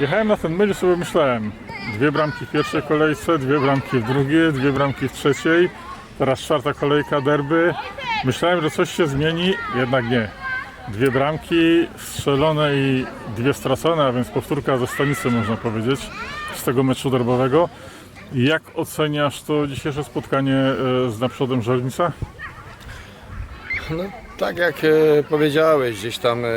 Jechałem na ten mecz i sobie myślałem, dwie bramki w pierwszej kolejce, dwie bramki w drugiej, dwie bramki w trzeciej, teraz czwarta kolejka derby. Myślałem, że coś się zmieni, jednak nie. Dwie bramki strzelone i dwie stracone, a więc powtórka ze stanicy można powiedzieć, z tego meczu derbowego. Jak oceniasz to dzisiejsze spotkanie e, z naprzodem Żelnica? No, tak jak e, powiedziałeś, gdzieś tam e,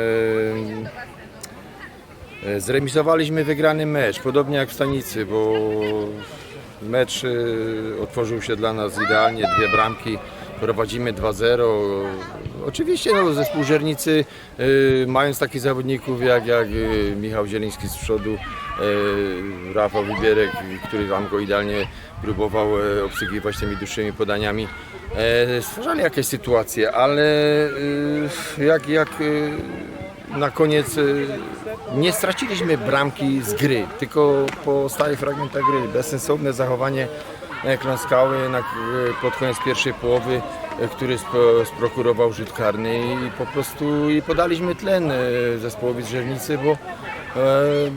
zremisowaliśmy wygrany mecz, podobnie jak w Stanicy, bo mecz e, otworzył się dla nas idealnie, dwie bramki, prowadzimy 2-0. Oczywiście no, zespół Żernicy, e, mając takich zawodników jak, jak e, Michał Zieliński z przodu, e, Rafał Wibierek, który tam go idealnie próbował e, obsługiwać tymi dłuższymi podaniami, e, stwarzali jakieś sytuacje, ale e, jak, jak e, na koniec e, nie straciliśmy bramki z gry, tylko po stałych fragmentach gry. Bezsensowne zachowanie e, Kląskały e, pod koniec pierwszej połowy, e, który spro, sprokurował rzut karny i po prostu i podaliśmy tlen zespołowi z Żernicy, bo,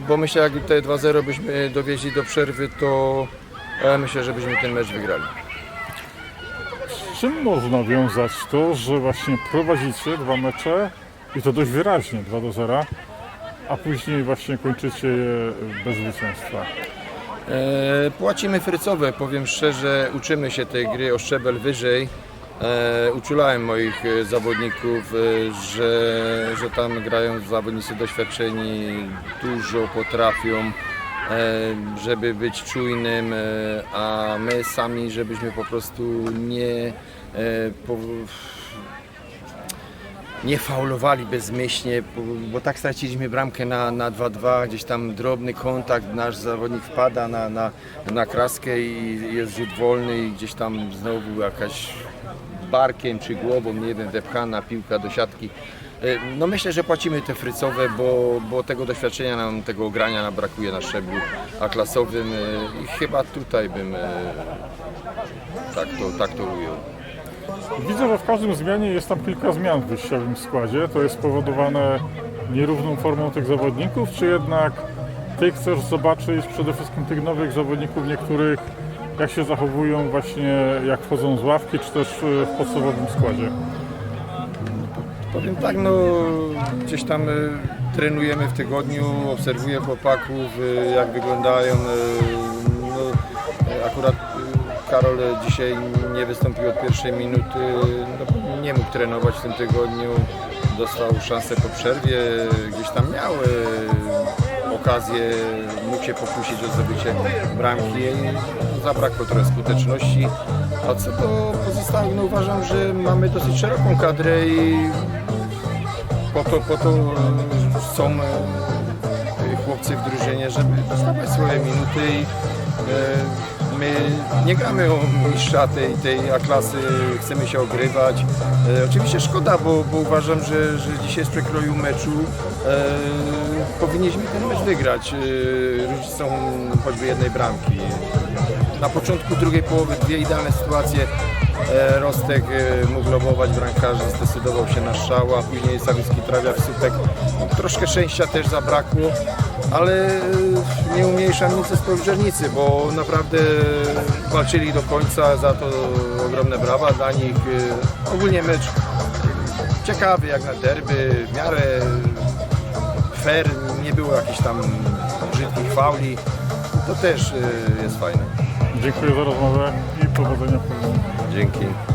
bo myślę, jak te 2-0 byśmy dowieźli do przerwy, to myślę, że byśmy ten mecz wygrali. Z czym można wiązać to, że właśnie prowadzicie dwa mecze i to dość wyraźnie 2 do 0, a później właśnie kończycie je bez zwycięstwa? E, płacimy frycowe, powiem szczerze, uczymy się tej gry o szczebel wyżej. E, uczulałem moich e, zawodników, e, że, że tam grają zawodnicy doświadczeni, dużo potrafią, e, żeby być czujnym, a my sami, żebyśmy po prostu nie nie faulowali bezmyślnie, bo, bo tak straciliśmy bramkę na, na 2-2, gdzieś tam drobny kontakt, nasz zawodnik wpada na, na, na kraskę i jest rzut wolny i gdzieś tam znowu jakaś barkiem czy głową, nie wiem, wepchana piłka do siatki. E, No myślę, że płacimy te frycowe, bo, bo tego doświadczenia nam, tego grania nam brakuje na szczeblu A-klasowym e, i chyba tutaj bym e, tak to, tak to ujął. Widzę, że w każdym zmianie jest tam kilka zmian w wyjściowym składzie. To jest spowodowane nierówną formą tych zawodników, czy jednak ty chcesz zobaczyć przede wszystkim tych nowych zawodników niektórych, jak się zachowują właśnie, jak wchodzą z ławki, czy też y, w podstawowym składzie? Powiem tak, no gdzieś tam y, trenujemy w tygodniu, obserwuję chłopaków, y, jak wyglądają. Y, no, y, akurat y, Karol dzisiaj nie wystąpił od pierwszej minuty, no, nie mógł trenować w tym tygodniu, dostał szansę po przerwie, gdzieś tam miał y, okazję, mógł się pokusić o zdobycie bramki, zabrakło trochę skuteczności. A co do pozostałych, no uważam, że mamy dosyć szeroką kadrę i po to, po to e, są e, chłopcy w drużynie, żeby dostawać swoje minuty i e, my nie gramy o mistrza tej, tej A-klasy, chcemy się ogrywać. E, Oczywiście szkoda, bo, bo uważam, że, że dzisiaj z przekroju meczu e, powinniśmy ten mecz wygrać. E, różnicą choćby jednej bramki. Na początku drugiej połowy dwie idealne sytuacje. E, Rostek e, mógł lobować bramkarza, zdecydował się na strzał, a później Sawicki trafia w słupek. Troszkę szczęścia też zabrakło, ale nie umniejszam nic zespołu Żernicy, bo naprawdę walczyli do końca, za to ogromne brawa dla nich. E, Ogólnie mecz ciekawy jak na derby, w miarę fair, nie było jakichś tam brzydkich fauli. To też jest fajne. Dziękuję za rozmowę i powodzenia w. Dzięki.